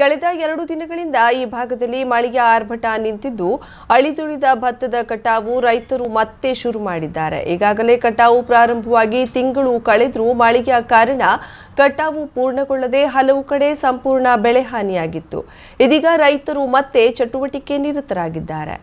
ಕಳೆದ ಎರಡು ದಿನಗಳಿಂದ ಈ ಭಾಗದಲ್ಲಿ ಮಳೆಯ ಆರ್ಭಟ ನಿಂತಿದ್ದು ಅಳಿದುಳಿದ ಭತ್ತದ ಕಟಾವು ರೈತರು ಮತ್ತೆ ಶುರು ಮಾಡಿದ್ದಾರೆ. ಈಗಾಗಲೇ ಕಟಾವು ಪ್ರಾರಂಭವಾಗಿ ತಿಂಗಳು ಕಳೆದರೂ ಮಳೆಯ ಕಾರಣ ಕಟಾವು ಪೂರ್ಣಗೊಳ್ಳದೆ ಹಲವು ಕಡೆ ಸಂಪೂರ್ಣ ಬೆಳೆ ಹಾನಿಯಾಗಿತ್ತು ಇದೀಗ ರೈತರು ಮತ್ತೆ ಚಟುವಟಿಕೆ ನಿರತರಾಗಿದ್ದಾರೆ.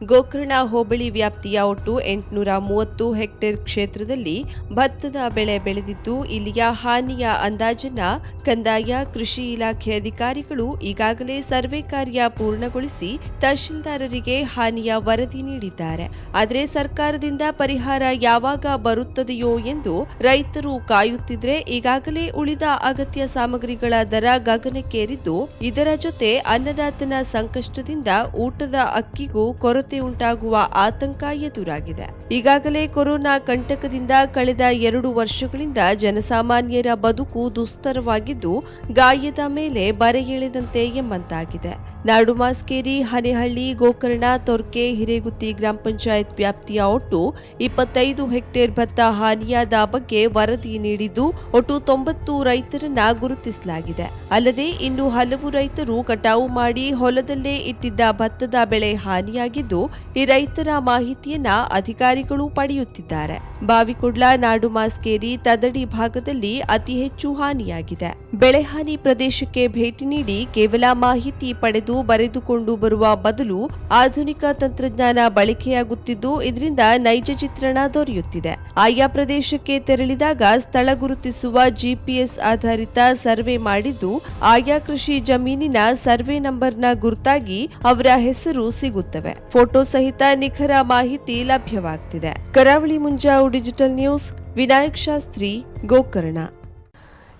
ಗೋಕರ್ಣ ಹೋಬಳಿ ವ್ಯಾಪ್ತಿಯ ಒಟ್ಟು ಎಂಟುನೂರ ಮೂವತ್ತು ಹೆಕ್ಟೇರ್ ಕ್ಷೇತ್ರದಲ್ಲಿ ಭತ್ತದ ಬೆಳೆ ಬೆಳೆದಿದ್ದು, ಇಲ್ಲಿಯ ಹಾನಿಯ ಅಂದಾಜನ್ನ ಕಂದಾಯ, ಕೃಷಿ ಇಲಾಖೆ ಅಧಿಕಾರಿಗಳು ಈಗಾಗಲೇ ಸರ್ವೆ ಕಾರ್ಯ ಪೂರ್ಣಗೊಳಿಸಿ ತಹಶೀಲ್ದಾರರಿಗೆ ಹಾನಿಯ ವರದಿ ನೀಡಿದ್ದಾರೆ. ಆದರೆ ಸರ್ಕಾರದಿಂದ ಪರಿಹಾರ ಯಾವಾಗ ಬರುತ್ತದೆಯೋ ಎಂದು ರೈತರು ಕಾಯುತ್ತಿದ್ರೆ ಈಗಾಗಲೇ ಉಳಿದ ಅಗತ್ಯ ಸಾಮಗ್ರಿಗಳ ದರ ಗಗನಕ್ಕೇರಿದ್ದು, ಇದರ ಜೊತೆ ಅನ್ನದಾತನ ಸಂಕಷ್ಟದಿಂದ ಊಟದ ಅಕ್ಕಿಗೂ ಕೊರತೆ ಉಂಟಾಗುವ ಆತಂಕ ಎದುರಾಗಿದೆ. ಈಗಾಗಲೇ ಕೊರೋನಾ ಕಂಟಕದಿಂದ ಕಳೆದ ಎರಡು ವರ್ಷಗಳಿಂದ ಜನಸಾಮಾನ್ಯರ ಬದುಕು ದುಸ್ತರವಾಗಿದ್ದು, ಗಾಯದ ಮೇಲೆ ಬರೆ ಎಳೆದಂತೆ ಎಂಬಂತಾಗಿದೆ. ನಾಡುಮಾಸ್ಕೇರಿ ಹನೆಹಳ್ಳಿ, ಗೋಕರ್ಣ, ತೊರ್ಕೆ, ಹಿರೇಗುತ್ತಿ ಗ್ರಾಮ ಪಂಚಾಯತ್ ವ್ಯಾಪ್ತಿಯ ಒಟ್ಟು ಇಪ್ಪತ್ತೈದು ಹೆಕ್ಟೇರ್ ಭತ್ತ ಹಾನಿಯಾದ ಬಗ್ಗೆ ವರದಿ ನೀಡಿದ್ದು, ಒಟ್ಟು ತೊಂಬತ್ತು ರೈತರನ್ನ ಗುರುತಿಸಲಾಗಿದೆ. ಅಲ್ಲದೆ ಇನ್ನು ಹಲವು ರೈತರು ಕಟಾವು ಮಾಡಿ ಹೊಲದಲ್ಲೇ ಇಟ್ಟಿದ್ದ ಭತ್ತದ ಬೆಳೆ ಹಾನಿಯಾಗಿದ್ದು ಈ ರೈತರ ಮಾಹಿತಿಯನ್ನ ಅಧಿಕಾರಿಗಳು ಪಡೆಯುತ್ತಿದ್ದಾರೆ. ಬಾವಿಕೊಡ್ಲ ನಾಡು ಮಾಸ್ಕೇರಿ ತದಡಿ ಭಾಗದಲ್ಲಿ ಅತಿ ಹೆಚ್ಚು ಹಾನಿಯಾಗಿದೆ. ಬೆಳೆ ಹಾನಿ ಪ್ರದೇಶಕ್ಕೆ ಭೇಟಿ ನೀಡಿ ಕೇವಲ ಮಾಹಿತಿ ಪಡೆದು ಬರೆದುಕೊಂಡು ಬರುವ ಬದಲು ಆಧುನಿಕ ತಂತ್ರಜ್ಞಾನ ಬಳಕೆಯಾಗುತ್ತಿದ್ದು, ಇದರಿಂದ ನೈಜ ಚಿತ್ರಣ ದೊರೆಯುತ್ತಿದೆ. ಆಯಾ ಪ್ರದೇಶಕ್ಕೆ ತೆರಳಿದಾಗ ಸ್ಥಳ ಗುರುತಿಸುವ ಜಿಪಿಎಸ್ ಆಧಾರಿತ ಸರ್ವೆ ಮಾಡಿದ್ದು, ಆಯಾ ಕೃಷಿ ಜಮೀನಿನ ಸರ್ವೆ ನಂಬರ್ನ ಗುರುತಾಗಿ ಅವರ ಹೆಸರು ಸಿಗುತ್ತವೆ. ಫೋಟೋ ಸಹಿತ ನಿಖರ ಮಾಹಿತಿ ಲಭ್ಯವಾಗ್ತಿದೆ. Karavali Munjavu digital news, Vinayak Shastri, Gokarna.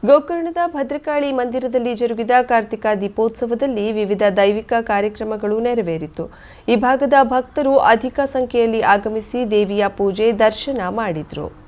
ಗೋಕರ್ಣದ ಭದ್ರಕಾಳಿ ಮಂದಿರದಲ್ಲಿ ಜರುಗಿದ ಕಾರ್ತಿಕ ದೀಪೋತ್ಸವದಲ್ಲಿ ವಿವಿಧ ದೈವಿಕ ಕಾರ್ಯಕ್ರಮಗಳು ನೆರವೇರಿತು. ಈ ಭಾಗದ ಭಕ್ತರು ಅಧಿಕ ಸಂಖ್ಯೆಯಲ್ಲಿ ಆಗಮಿಸಿ ದೇವಿಯ ಪೂಜೆ, ದರ್ಶನ ಮಾಡಿದ್ರು.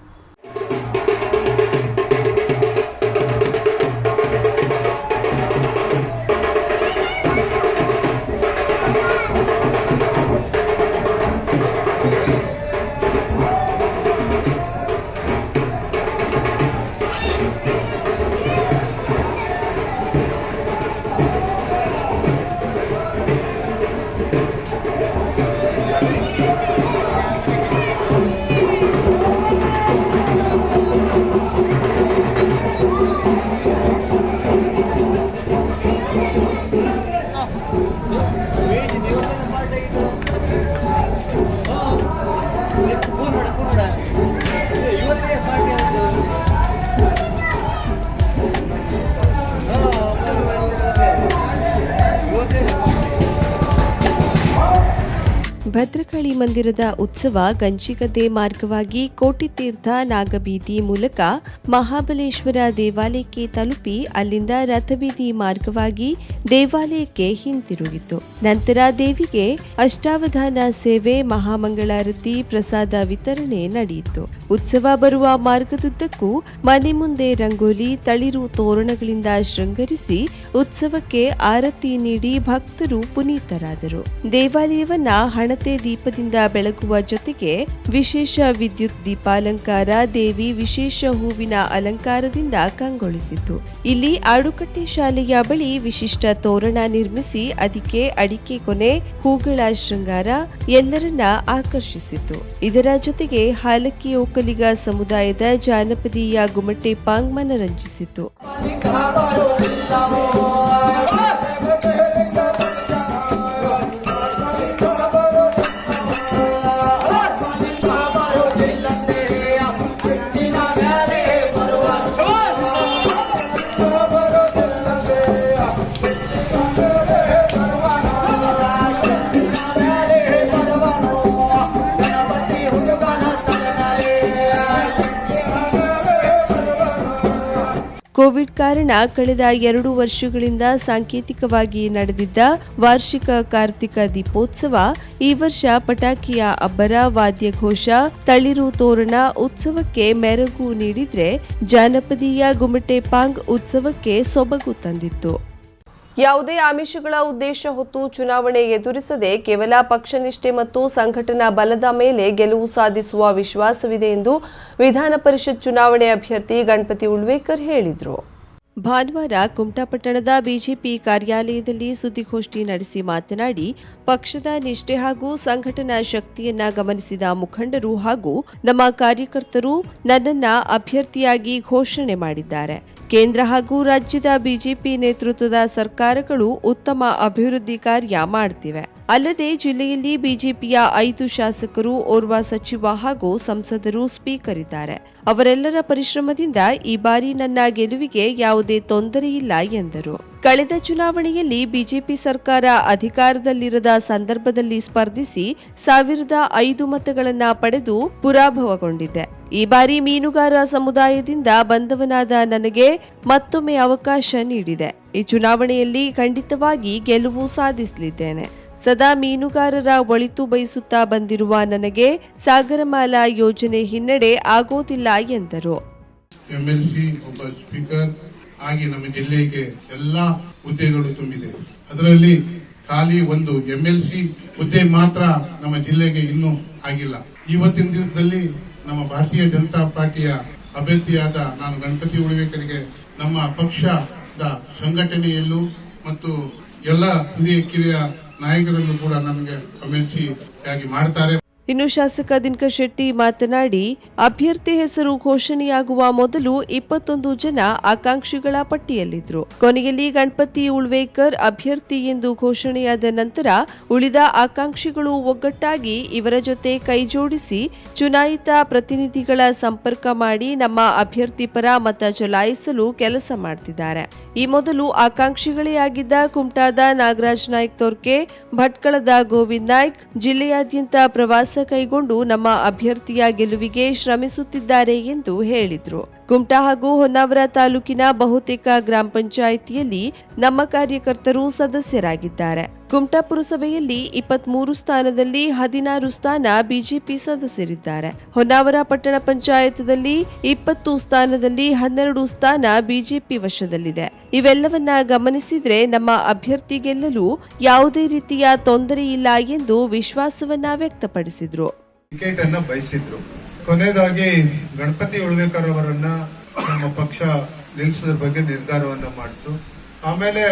continue. ಭದ್ರಕಾಳಿ ಮಂದಿರದ ಉತ್ಸವ ಗಂಜಿಗದ್ದೆ ಮಾರ್ಗವಾಗಿ ಕೋಟಿತೀರ್ಥ ನಾಗಬೀದಿ ಮೂಲಕ ಮಹಾಬಲೇಶ್ವರ ದೇವಾಲಯಕ್ಕೆ ತಲುಪಿ ಅಲ್ಲಿಂದ ರಥಬೀದಿ ಮಾರ್ಗವಾಗಿ ದೇವಾಲಯಕ್ಕೆ ಹಿಂತಿರುಗಿತು. ನಂತರ ದೇವಿಗೆ ಅಷ್ಟಾವಧಾನ ಸೇವೆ, ಮಹಾಮಂಗಳಾರತಿ, ಪ್ರಸಾದ ವಿತರಣೆ ನಡೆಯಿತು. ಉತ್ಸವ ಬರುವ ಮಾರ್ಗದುದ್ದಕ್ಕೂ ಮನೆ ಮುಂದೆ ರಂಗೋಲಿ, ತಳಿರು ತೋರಣಗಳಿಂದ ಶೃಂಗರಿಸಿ ಉತ್ಸವಕ್ಕೆ ಆರತಿ ನೀಡಿ ಭಕ್ತರು ಪುನೀತರಾದರು. ದೇವಾಲಯವನ್ನ ಹಣತೆ ದೀಪದಿಂದ ಬೆಳಗುವ ಜೊತೆಗೆ ವಿಶೇಷ ವಿದ್ಯುತ್ ದೀಪಾಲಂಕಾರ ದೇವಿ ವಿಶೇಷ ಹೂವಿನ ಅಲಂಕಾರದಿಂದ ಕಂಗೊಳಿಸಿತು. ಇಲ್ಲಿ ಆಡುಕಟ್ಟೆ ಶಾಲೆಯ ಬಳಿ ವಿಶಿಷ್ಟ ತೋರಣ ನಿರ್ಮಿಸಿ ಅದಕ್ಕೆ ಅಡಿಕೆ ಕೊನೆ, ಹೂಗಳ ಶೃಂಗಾರ ಎಲ್ಲರನ್ನ ಆಕರ್ಷಿಸಿತು. ಇದರ ಜೊತೆಗೆ ಹಾಲಕ್ಕಿ ಒಕ್ಕಲಿಗ ಸಮುದಾಯದ ಜಾನಪದೀಯ ಗುಮಟೆ ಪಾಂಗ್ ಮನರಂಜಿಸಿತು Thank you. ಕೋವಿಡ್ ಕಾರಣ ಕಳೆದ ಎರಡು ವರ್ಷಗಳಿಂದ ಸಾಂಕೇತಿಕವಾಗಿ ನಡೆದಿದ್ದ ವಾರ್ಷಿಕ ಕಾರ್ತಿಕ ದೀಪೋತ್ಸವ, ಈ ವರ್ಷ ಪಟಾಕಿಯ ಅಬ್ಬರ ವಾದ್ಯಘೋಷ ತಳಿರು ತೋರಣ ಉತ್ಸವಕ್ಕೆ ಮೆರಗು ನೀಡಿದ್ರೆ ಜಾನಪದೀಯ ಗುಮಟೆ ಪಾಂಗ್ ಉತ್ಸವಕ್ಕೆ ಸೊಬಗು ತಂದಿತ್ತು. ಯಾವುದೇ ಆಮಿಷಗಳ ಉದ್ದೇಶ ಹೊತ್ತು ಚುನಾವಣೆ ಎದುರಿಸದೆ ಕೇವಲ ಪಕ್ಷನಿಷ್ಠೆ ಮತ್ತು ಸಂಘಟನಾ ಬಲದ ಮೇಲೆ ಗೆಲುವು ಸಾಧಿಸುವ ವಿಶ್ವಾಸವಿದೆ ಎಂದು ವಿಧಾನ ಪರಿಷತ್ ಚುನಾವಣೆ ಅಭ್ಯರ್ಥಿ ಗಣಪತಿ ಉಳ್ವೇಕರ್ ಹೇಳಿದರು. ಭಾನುವಾರ ಕುಮಟಾಪಟ್ಟಣದ ಬಿಜೆಪಿ ಕಾರ್ಯಾಲಯದಲ್ಲಿ ಸುದ್ದಿಗೋಷ್ಠಿ ನಡೆಸಿ ಮಾತನಾಡಿ, ಪಕ್ಷದ ನಿಷ್ಠೆ ಹಾಗೂ ಸಂಘಟನಾ ಶಕ್ತಿಯನ್ನ ಗಮನಿಸಿದ ಮುಖಂಡರು ಹಾಗೂ ನಮ್ಮ ಕಾರ್ಯಕರ್ತರು ನನ್ನನ್ನ ಅಭ್ಯರ್ಥಿಯಾಗಿ ಘೋಷಣೆ ಮಾಡಿದ್ದಾರೆ. ಕೇಂದ್ರ ಹಾಗೂ ರಾಜ್ಯದ ಬಿಜೆಪಿ ನೇತೃತ್ವದ ಸರ್ಕಾರಗಳು ಉತ್ತಮ ಅಭಿವೃದ್ಧಿ ಕಾರ್ಯ ಮಾಡ್ತಿವೆ. ಅಲ್ಲದೆ ಜಿಲ್ಲೆಯಲ್ಲಿ ಬಿಜೆಪಿಯ ಐದು ಶಾಸಕರು, ಓರ್ವ ಸಚಿವ ಹಾಗೂ ಸಂಸದರು ಸ್ಪೀಕರ್ ಇದ್ದಾರೆ. ಅವರೆಲ್ಲರ ಪರಿಶ್ರಮದಿಂದ ಈ ಬಾರಿ ನನ್ನ ಗೆಲುವಿಗೆ ಯಾವುದೇ ತೊಂದರೆ ಇಲ್ಲ ಎಂದರು. ಕಳೆದ ಚುನಾವಣೆಯಲ್ಲಿ ಬಿಜೆಪಿ ಸರ್ಕಾರ ಅಧಿಕಾರದಲ್ಲಿರದ ಸಂದರ್ಭದಲ್ಲಿ ಸ್ಪರ್ಧಿಸಿ ಸಾವಿರದ ಐದು ಮತಗಳನ್ನು ಪಡೆದು ಪುರಾಭವಗೊಂಡಿದೆ. ಈ ಬಾರಿ ಮೀನುಗಾರ ಸಮುದಾಯದಿಂದ ಬಂದವನಾದ ನನಗೆ ಮತ್ತೊಮ್ಮೆ ಅವಕಾಶ ನೀಡಿದೆ. ಈ ಚುನಾವಣೆಯಲ್ಲಿ ಖಂಡಿತವಾಗಿ ಗೆಲುವು ಸಾಧಿಸಲಿದ್ದೇನೆ. ಸದಾ ಮೀನುಗಾರರ ಒಳಿತು ಬಯಸುತ್ತಾ ಬಂದಿರುವ ನನಗೆ ಸಾಗರಮಾಲಾ ಯೋಜನೆ ಹಿನ್ನಡೆ ಆಗೋದಿಲ್ಲ ಎಂದರು. ಎಂಎಲ್ಸಿ ಒಬ್ಬ ಸ್ಪೀಕರ್ ಆಗಿ ನಮ್ಮ ಜಿಲ್ಲೆಗೆ ಎಲ್ಲಾ ಹುದ್ದೆಗಳು ತುಂಬಿದೆ. ಅದರಲ್ಲಿ ಖಾಲಿ ಒಂದು ಎಂ ಎಲ್ ಸಿ ಹುದ್ದೆ ಮಾತ್ರ ನಮ್ಮ ಜಿಲ್ಲೆಗೆ ಇನ್ನೂ ಆಗಿಲ್ಲ. ಇವತ್ತಿನ ದಿವಸದಲ್ಲಿ ನಮ್ಮ ಭಾರತೀಯ ಜನತಾ ಪಾರ್ಟಿಯ ಅಭ್ಯರ್ಥಿಯಾದ ನಾನು ಗಣಪತಿ ಉಳಿವೇಕರಿಗೆ ನಮ್ಮ ಪಕ್ಷದ ಸಂಘಟನೆಯಲ್ಲೂ ಮತ್ತು ಎಲ್ಲ ಹಿರಿಯ ಕಿರಿಯ ನಾಯಕರನ್ನು ಕೂಡ ನಮಗೆ ಆಗಿ ಮಾಡ್ತಾರೆ. ಇನ್ನು ಶಾಸಕ ದಿನಕರ್ ಶೆಟ್ಟಿ ಮಾತನಾಡಿ, ಅಭ್ಯರ್ಥಿ ಹೆಸರು ಘೋಷಣೆಯಾಗುವ ಮೊದಲು ಇಪ್ಪತ್ತೊಂದು ಜನ ಆಕಾಂಕ್ಷಿಗಳ ಪಟ್ಟಿಯಲ್ಲಿದ್ದರು ಕೊನೆಯಲ್ಲಿ ಗಣಪತಿ ಉಳ್ವೇಕರ್ ಅಭ್ಯರ್ಥಿ ಎಂದು ಘೋಷಣೆಯಾದ ನಂತರ ಉಳಿದ ಆಕಾಂಕ್ಷಿಗಳು ಒಗ್ಗಟ್ಟಾಗಿ ಇವರ ಜೊತೆ ಕೈಜೋಡಿಸಿ ಚುನಾಯಿತ ಪ್ರತಿನಿಧಿಗಳ ಸಂಪರ್ಕ ಮಾಡಿ ನಮ್ಮ ಅಭ್ಯರ್ಥಿ ಪರ ಮತ ಚಲಾಯಿಸಲು ಕೆಲಸ ಮಾಡ್ತಿದ್ದಾರೆ. ಈ ಮೊದಲು ಆಕಾಂಕ್ಷಿಗಳೇ ಆಗಿದ್ದ ಕುಮಟಾದ ನಾಗರಾಜ್ ನಾಯ್ಕ ತೋರ್ಕೆ, ಭಟ್ಕಳದ ಗೋವಿಂದ್ ನಾಯ್ಕ್, ಜಿಲ್ಲೆಯಾದ್ಯಂತ ಪ್ರವಾಸ ಕೈಗೊಂಡು ನಮ್ಮ ಅಭ್ಯರ್ಥಿಯ ಗೆಲುವಿಗೆ ಶ್ರಮಿಸುತ್ತಿದ್ದಾರೆ ಎಂದು ಹೇಳಿದರು. ಕುಮಟಾ ಹಾಗೂ ಹೊನ್ನಾವರ ತಾಲೂಕಿನ ಬಹುತೇಕ ಗ್ರಾಮ ಪಂಚಾಯಿತಿಯಲ್ಲಿ ನಮ್ಮ ಕಾರ್ಯಕರ್ತರು ಸದಸ್ಯರಾಗಿದ್ದಾರೆ. ಕುಮಟಾ ಪುರಸಭೆಯಲ್ಲಿ ಇಪ್ಪತ್ಮೂರು ಸ್ಥಾನದಲ್ಲಿ ಹದಿನಾರು ಸ್ಥಾನ ಬಿಜೆಪಿ ಸದಸ್ಯರಿದ್ದಾರೆ. ಹೊನ್ನಾವರ ಪಟ್ಟಣ ಪಂಚಾಯತ್ದಲ್ಲಿ ಇಪ್ಪತ್ತು ಸ್ಥಾನದಲ್ಲಿ ಹನ್ನೆರಡು ಸ್ಥಾನ ಬಿಜೆಪಿ ವಶದಲ್ಲಿದೆ. ಇವೆಲ್ಲವನ್ನ ಗಮನಿಸಿದ್ರೆ ನಮ್ಮ ಅಭ್ಯರ್ಥಿ ಗೆಲ್ಲಲು ಯಾವುದೇ ರೀತಿಯ ತೊಂದರೆ ಇಲ್ಲ ಎಂದು ವಿಶ್ವಾಸವನ್ನ ವ್ಯಕ್ತಪಡಿಸಿದ್ರು. ಟಿಕೆಟ್ ಅನ್ನ ಬಯಸಿದ್ರು. ಕೊನೆಯದಾಗಿ ಗಣಪತಿ ಉಳ್ಬೇಕರ್ ಅವರನ್ನ ನಮ್ಮ ಪಕ್ಷ ನಿಲ್ಲಿಸೋದ್ರ ಬಗ್ಗೆ ನಿರ್ಧಾರವನ್ನ ಮಾಡಿತು. ಆಮೇಲೆ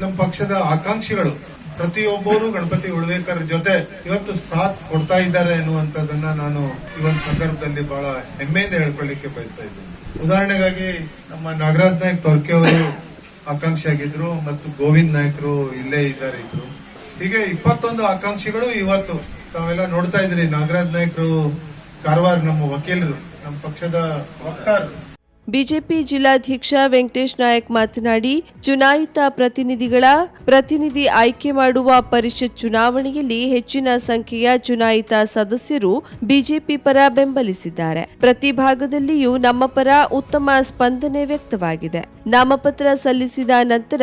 ನಮ್ಮ ಪಕ್ಷದ ಆಕಾಂಕ್ಷಿಗಳು ಪ್ರತಿಯೊಬ್ಬರು ಗಣಪತಿ ಉಳ್ವೇಕರ್ ಜೊತೆ ಇವತ್ತು ಸಾಥ್ ಕೊಡ್ತಾ ಇದ್ದಾರೆ ಎನ್ನುವಂತದನ್ನ ನಾನು ಈ ಒಂದು ಸಂದರ್ಭದಲ್ಲಿ ಬಹಳ ಹೆಮ್ಮೆಯಿಂದ ಹೇಳ್ಕೊಳ್ಳಿಕ್ಕೆ ಬಯಸ್ತಾ ಇದ್ದೇನೆ. ಉದಾಹರಣೆಗಾಗಿ ನಮ್ಮ ನಾಗರಾಜ್ ನಾಯಕ್ ತೊರ್ಕೆ ಅವರು ಆಕಾಂಕ್ಷಿ ಆಗಿದ್ರು ಮತ್ತು ಗೋವಿಂದ್ ನಾಯ್ಕರು ಇಲ್ಲೇ ಇದ್ದಾರೆ ಇಬ್ರು. ಹೀಗೆ ಇಪ್ಪತ್ತೊಂದು ಆಕಾಂಕ್ಷಿಗಳು ಇವತ್ತು ತಾವೆಲ್ಲ ನೋಡ್ತಾ ಇದ್ರಿ ನಾಗರಾಜ್ ನಾಯಕರು ಕಾರವಾರ ನಮ್ಮ ವಕೀಲರು, ನಮ್ಮ ಪಕ್ಷದ ವಕ್ತಾರರು ಬಿಜೆಪಿ ಜಿಲ್ಲಾಧ್ಯಕ್ಷ ವೆಂಕಟೇಶ್ ನಾಯಕ್ ಮಾತನಾಡಿ, ಚುನಾಯಿತ ಪ್ರತಿನಿಧಿಗಳ ಪ್ರತಿನಿಧಿ ಆಯ್ಕೆ ಮಾಡುವ ಪರಿಷತ್ ಚುನಾವಣೆಯಲ್ಲಿ ಹೆಚ್ಚಿನ ಸಂಖ್ಯೆಯ ಚುನಾಯಿತ ಸದಸ್ಯರು ಬಿಜೆಪಿ ಪರ ಬೆಂಬಲಿಸಿದ್ದಾರೆ. ಪ್ರತಿ ಭಾಗದಲ್ಲಿಯೂ ನಮ್ಮ ಪರ ಉತ್ತಮ ಸ್ಪಂದನೆ ವ್ಯಕ್ತವಾಗಿದೆ. ನಾಮಪತ್ರ ಸಲ್ಲಿಸಿದ ನಂತರ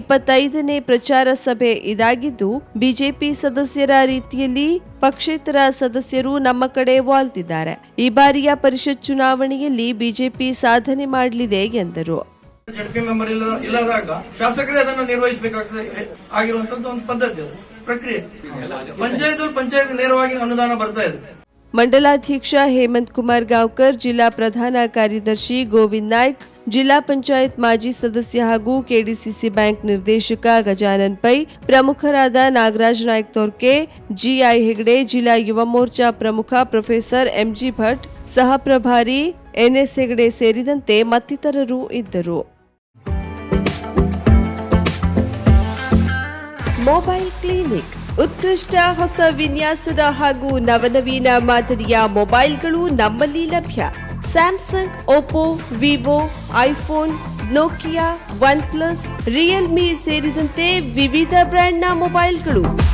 ಇಪ್ಪತ್ತೈದನೇ ಪ್ರಚಾರ ಸಭೆ ಇದಾಗಿದ್ದು, ಬಿಜೆಪಿ ಸದಸ್ಯರ ರೀತಿಯಲ್ಲಿ ಪಕ್ಷೇತರ ಸದಸ್ಯರು ನಮ್ಮ ಕಡೆ ವಾಲ್ತಿದ್ದಾರೆ. ಈ ಬಾರಿಯ ಪರಿಷತ್ ಚುನಾವಣೆಯಲ್ಲಿ ಬಿಜೆಪಿ ಸಾಧನೆ ಮಾಡಲಿದೆ ಎಂದರು ಜಡ್ಪಿ ಮೆಂಬರ್ ಇಲ್ಲ ಇಲ್ಲದಾಗ ಶಾಸಕರೇ ಅದನ್ನು ನಿರ್ವಹಿಸಬೇಕಾಗ್ತದೆ ಆಗಿರುವಂತದ್ದು ಒಂದು ಪದ್ಧತಿ ಪ್ರಕ್ರಿಯೆ. ಪಂಚಾಯತ್ ಪಂಚಾಯತ್ ನೇರವಾಗಿ ಅನುದಾನ ಬರ್ತಾ ಇದೆ. ಮಂಡಲಾಧ್ಯಕ್ಷ ಹೇಮಂತ್ ಕುಮಾರ್ ಗಾಂವ್ಕರ್ ಜಿಲ್ಲಾ ಪ್ರಧಾನ ಕಾರ್ಯದರ್ಶಿ ಗೋವಿಂದ್ ನಾಯ್ಕ್ ಜಿಲ್ಲಾ ಪಂಚಾಯತ್ ಮಾಜಿ ಸದಸ್ಯ ಹಾಗೂ ಕೆಡಿಸಿಸಿ ಬ್ಯಾಂಕ್ ನಿರ್ದೇಶಕ ಗಜಾನನ್ ಪೈ ಪ್ರಮುಖರಾದ ನಾಗರಾಜ್ ನಾಯ್ಕ್ ತೋರ್ಕೆ ಜಿಐ ಹೆಗಡೆ ಜಿಲ್ಲಾ ಯುವ ಮೋರ್ಚಾ ಪ್ರಮುಖ ಪ್ರೊಫೆಸರ್ ಎಂಜಿ ಭಟ್ ಸಹ ಪ್ರಭಾರಿ ಎನ್ಎಸ್ ಹೆಗಡೆ ಸೇರಿದಂತೆ ಮತ್ತಿತರರು ಇದ್ದರು. ಮೊಬೈಲ್ ಕ್ಲಿನಿಕ್, ಉತ್ಕೃಷ್ಟ ಹೊಸ ವಿನ್ಯಾಸದ ಹಾಗೂ ನವನವೀನ ಮಾದರಿಯ ಮೊಬೈಲ್ಗಳು ನಮ್ಮಲ್ಲಿ ಲಭ್ಯ. Samsung, Oppo, Vivo, iPhone, Nokia, OnePlus, Realme ಸೇರಿದಂತೆ ವಿವಿಧ ಬ್ರ್ಯಾಂಡ್ನ ಮೊಬೈಲ್ಗಳು.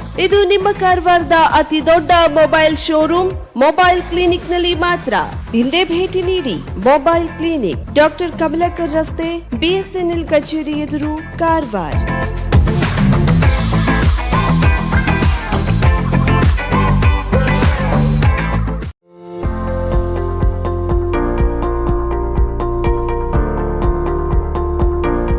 ಇದು ನಿಮ್ಮ ಕಾರವಾರದ ಅತಿ ದೊಡ್ಡ ಮೊಬೈಲ್ ಶೋರೂಮ್, ಮೊಬೈಲ್ ಕ್ಲಿನಿಕ್ನಲ್ಲಿ ಮಾತ್ರ. ಹಿಂದೆ ಭೇಟಿ ನೀಡಿ. ಮೊಬೈಲ್ ಕ್ಲಿನಿಕ್, ಡಾಕ್ಟರ್ ಕಮಲಾಕರ್ ರಸ್ತೆ, ಬಿಎಸ್ಎನ್ಎಲ್ ಕಚೇರಿ ಎದುರು ಕಾರವಾರ.